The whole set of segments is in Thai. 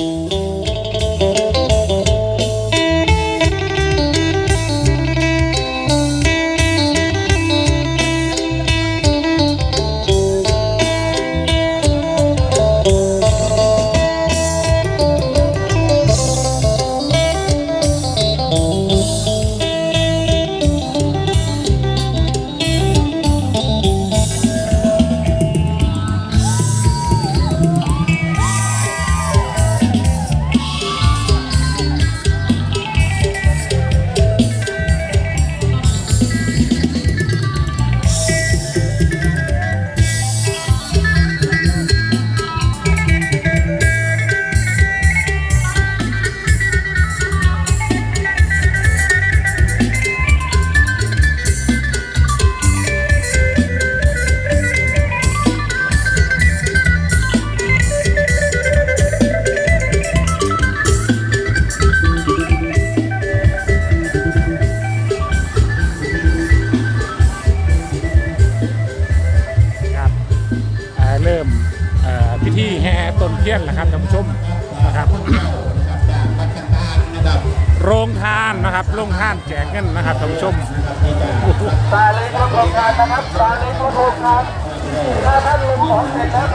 ครั ท่านผู้ชมนะครับ โรงทานนะครับ โรงทานแจกเงินนะครับท่านผู้ชมตาเลยครับโรงทานนะครับตาเลยครับโรงทานถ้าท่านลงของเสร็จแล้ว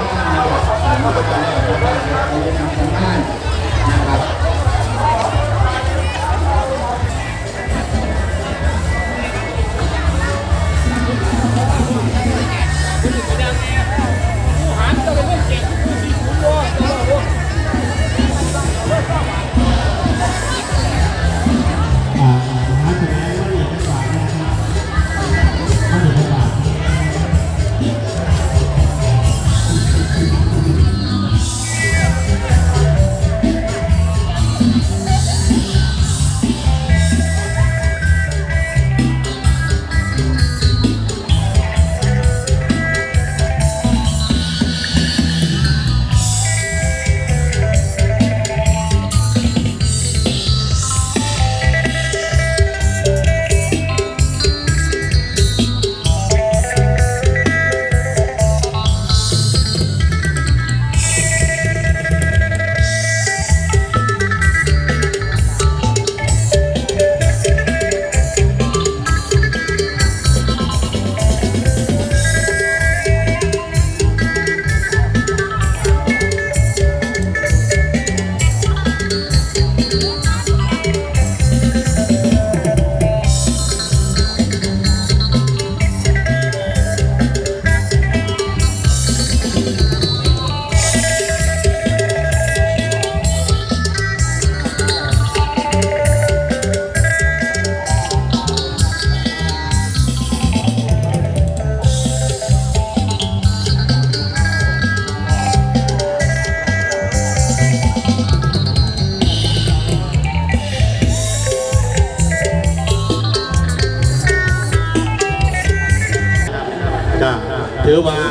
ถือว่า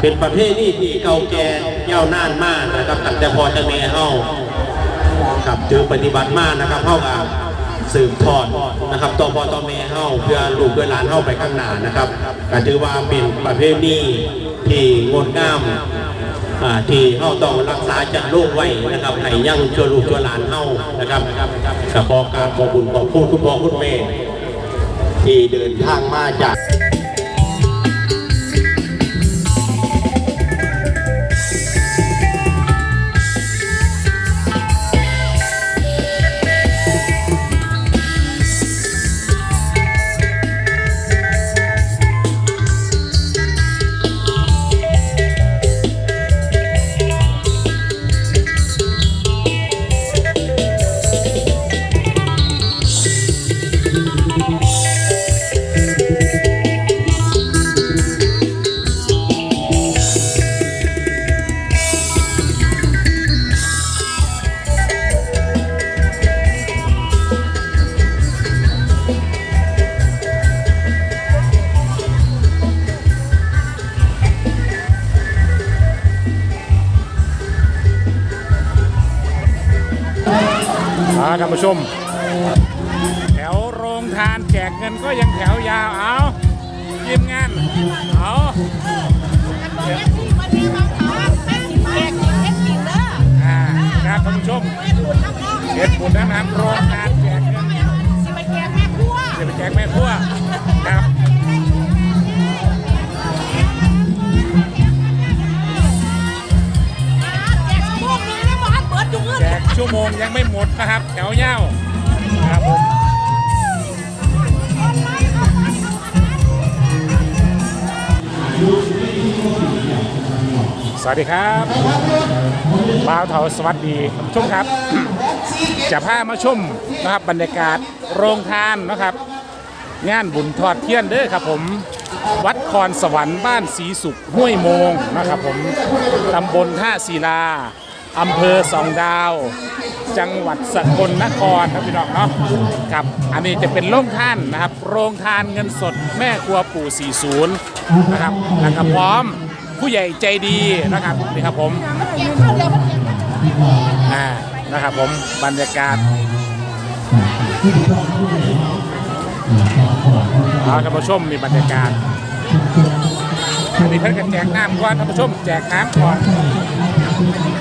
เป็นประเภทนี้ที่เก่าแก่ยาวนานมากนะครับตั้งแต่พอจะแม่เฮาครับถือปฏิบัติมากนะครับเฮากับสืบทอดนะครับต่อพอต่อแม่เฮาเพื่อลูกเพื่อหลานเฮาไปข้างหน้านะครับก็ถือว่าเป็นประเภทนี้ที่งดงามอ่าที่เฮาต้องรักษาจัดโลกไว้นะครับให้ยั่งชั่วลูกชั่วหลานเฮานะครับก็ขอกาบขอบคุณขอบคุณคุณพ่อคุณแม่ที่เดินทางมาจาก ท่านผู้ชม แถวโรงทานแจกเงินก็ยังแถวยาวเอาทีมงานเอาบอกเอฟซีวันนี้บางครั้งแม่สิแจกจริงเท็จจริงเด้ออ่ามเฮ็ดบุญน้ำน้ำโรงทานแจกเงินสิไปแกงแม่ครัวจะไปแจกแม่ครัวครับ ชั่วโมงยังไม่หมดนะครับแถวเย้าครับผมสวัสดีครับบ่าวเทาสวัสดีท่านผู้ชมครับ จะพามาชมนะครับบรรยากาศโรงทานนะครับ งานบุญทอดเทียนเด้อครับผม วัดคอนสวรรค์บ้านศรีสุขห้วยโมงนะครับผมตำบลท่าศิลา อำเภอสองดาว จังหวัดสกลนครครับพี่น้องเนาะครับ อันนี้จะเป็นโรงทานนะครับ โรงทานเงินสดแม่ครัวปู่ 40 นะครับแล้วก็พร้อมผู้ใหญ่ใจดีนะครับนี่ครับผมนแกงอ่านะครับผมบรรยากาศเอาท่านผู้ชมมีบรรยากาศอันนี้เพิ่นกันแจกน้ำก่อนท่านผู้ชมแจกน้ำก่อน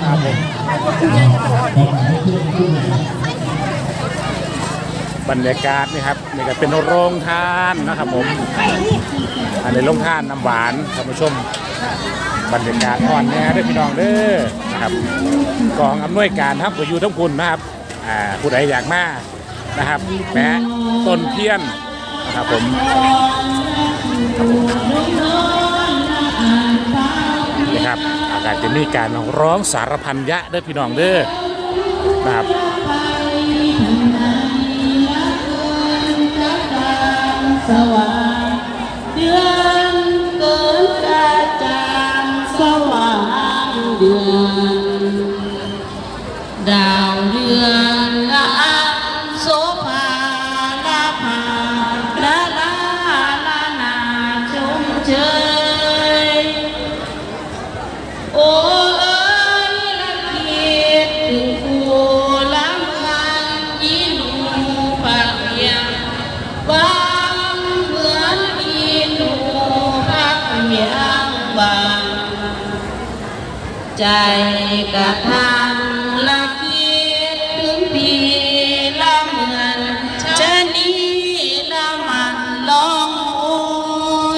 ครับผมบรรยากาศนี่ครับนี่ก็เป็นโรงทานนะครับผมอันนี้โรงทานน้ำหวานท่านผู้ชมบรรยากาศอ่อนแน่เด้อพี่น้องเด้อนะครับกองอำนวยการครับก็อยู่ทั้งคุณนะครับอ่าผู้ใดอยากมานะครับแม้ต้นเทียนนะครับผมนี่ครับ อากจะมีการร้องสารพันยะเด้อพี่น้องเด้อนะครับสว่างเดือนเกินกระจางสว่างเดือน ดาวเรือง ใจกระทำละคิดถึงพี่ละเหมือนชะนี้ละมันลองโอ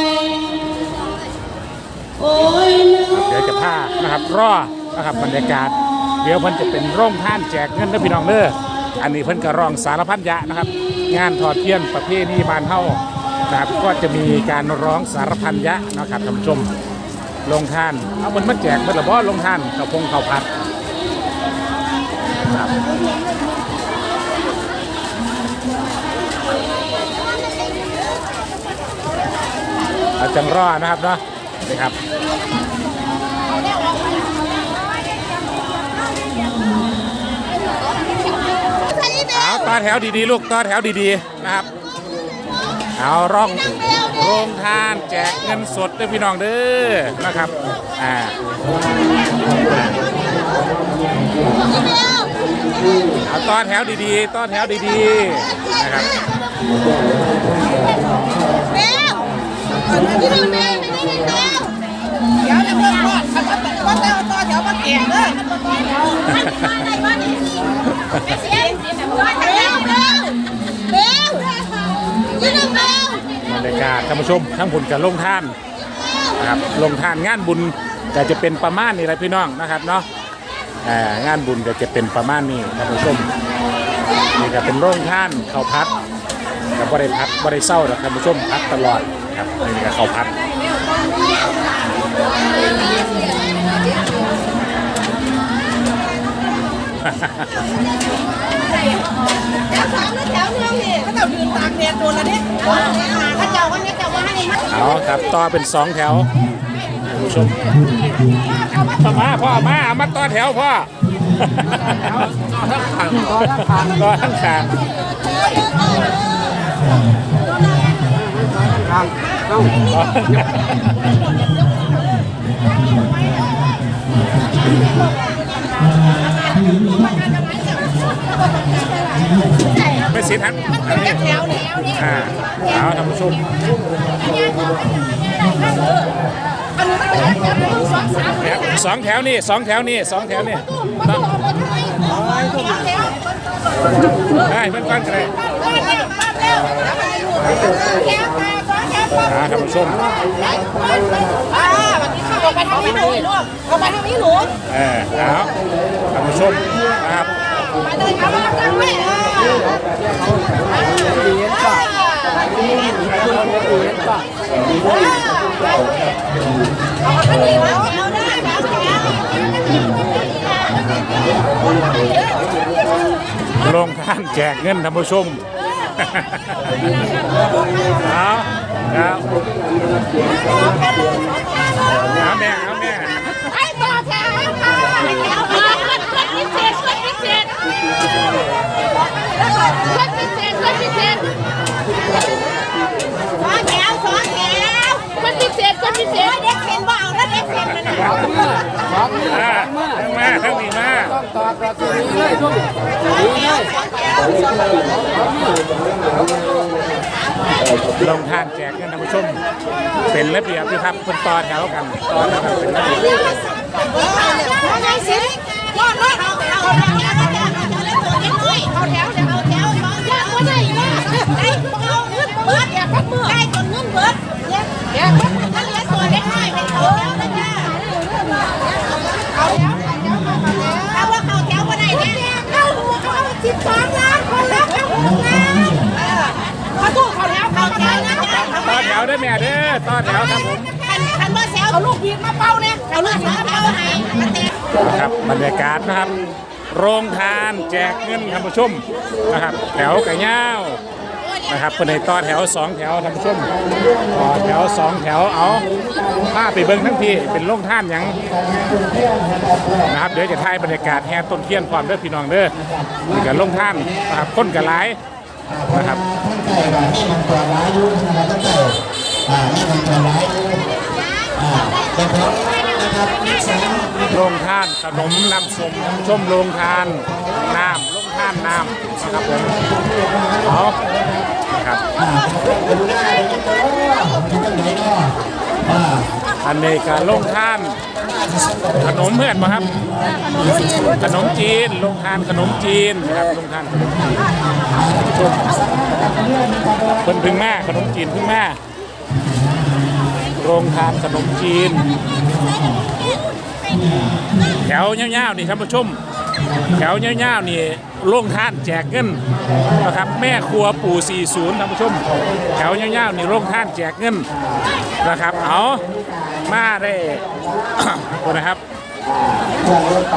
ยโอ้ยเดี๋ยวจะพานะครับรอนะครับบรรยากาศ เดี๋ยวเพิ่นจะเป็นร่องท่านแจกเงินเด้อพี่น้องเด้ออันนี้เพิ่นก็ร้องสารพันยะนะครับ งานทอดเทียนประเพณีบ้านเฮานะครับก็จะมีการร้องสารพันยะนะครับท่านผู้ชม ลงท่าน เอามันมาแจกมื่อละบ่ลงท่านข้าวพงข้าวผัดครับเอาจังรอนะครับเนาะนี่ครับเอาต่อแถวดีๆ ลูกต่อแถวดีๆ นะครับ เอาร่อง โรงทานแจกเงินสดด้วยพี่น้องเด้อนะครับอ่าเอาต้อนแถวดีๆ ต้อนแถวดีๆนะครับแมวที่ดูแมวไม่ได้แมว ท่านผู้ชมทั้งผลกับลงท่านนะครับลงท่านงานบุญก็จะเป็นประมาณนี้แหละพี่น้องนะครับเนาะอ่างานบุญก็จะเป็นประมาณนี้ท่านผู้ชมนี่ก็เป็นโรงท่านเขาวพัดกับบริพัดบริเศร้าท่านผู้ชมพัดตลอดครับนี่ก็เขาวพัดแถวสามแล้วแถวนึงนี่เขา จ้ายืนตากแดดโดนแล้วเนี่ยเขาเจ้าว่าเนี่ยเจ้าว่าให้มันเอาครับต่อเป็นสองแถวท่านผู้ชมพ่อมาพ่อมาเอามาต่อแถวพ่อต่อทั้งขางต่อทั้งขางต่อทั้งขาง ไม่เสียทันอันนี้แถวนี่อ่าเอาท่านผู้ชมไปอันนี้ไม่ได้จับมือสองสามแถวสองแถวนี่สองแถวนี่สองแถวนี่มันต้องเอาไปทำไมแถวแถวได้เพื่อนกันเลยบ้านแล้วบ้านแล้วแล้วไปอยู่แถวมาสองแถวปั๊บอ่าท่านผู้ชมอ่าวันนี้เข้าไปทางนี้หนูลูกเข้าไปทางนี้หนูเออเอาท่านผู้ชมนะครับไปเลยครับมาทางนี้อ่าเอาไป ดีวะแถวได้แถวแถวลงทานแจกเงินท่านผู้ชมเอาเอาเอาแม่เอาแม่ ไอ้ต่อแถวค่ะแถวมาคนพิเศษคนพิเศษคนพิเศษคนพิเศษสองแถวสองแถวคนพิเศษคนพิเศษเด็กเซ็นว่าเอาแล้วเด็กเซ็นมันนะ อ่าทั้งมาทั้งมีมาลงทานแจกเงินท่านผู้ชม เปรียบอยู่ครับคนต่อแถวกันต่อแถวกันเป็นระเบียบไงสิรอยเอาเอาแถวเอาแถวเอาแถวแล้วตัวน้อยเอาแถวเดี๋ยวเอาแถวสองยากว่าได้นะได้เอาเงินเบิดอย่าพักมือได้จนเงินเบิดเดี๋ยวถ้าเหลือตัวเล็กน้อยเป็นเขาแล้วนะ แม่เด้อต่อแถวครับผมคันว่าแซวเอาลูกบีบมาเป้าเนี่ยเอาลูกบีบมาเป้าให้มาเตะครับบรรยากาศนะครับ โรงทานแจกเงินท่านผู้ชมนะครับ แถวไก่ย่านะครับเป็นในต่อแถวสองแถวท่านผู้ชมต่อแถวสองแถวเอาผ้าไปเบิ้งทั้งพี่เป็นโรงท่านยังนะครับเดี๋ยวจะถ่ายบรรยากาศแห่ต้นเทียนความเด้อพี่น้องเด้อนี่กับโรงท่านนะครับคนกับหลายนะครับ โรงทานขนมน้ำส้มชมโรงทานน้ำโรงทานน้ำนะครับผมเอาครับอันนี้ก็โรงทาน ขนมเพื่อนมาครับ ขนมจีนโรงทานขนมจีนนะครับโรงทานขนมจีนเพิ่นพึ่งมาขนมจีนพึ่งแมา โรงทานขนมจีน แถวเงี้ยวๆนี่ท่านผู้ชม แถวเงี้ยวๆนี่โล่งท่านแจกเงินนะครับแม่ครัวปู่40ท่านผู้ชม แถวเงี้ยวๆนี่โล่งท่านแจกเงินนะครับเอามาได้คนนะครับไป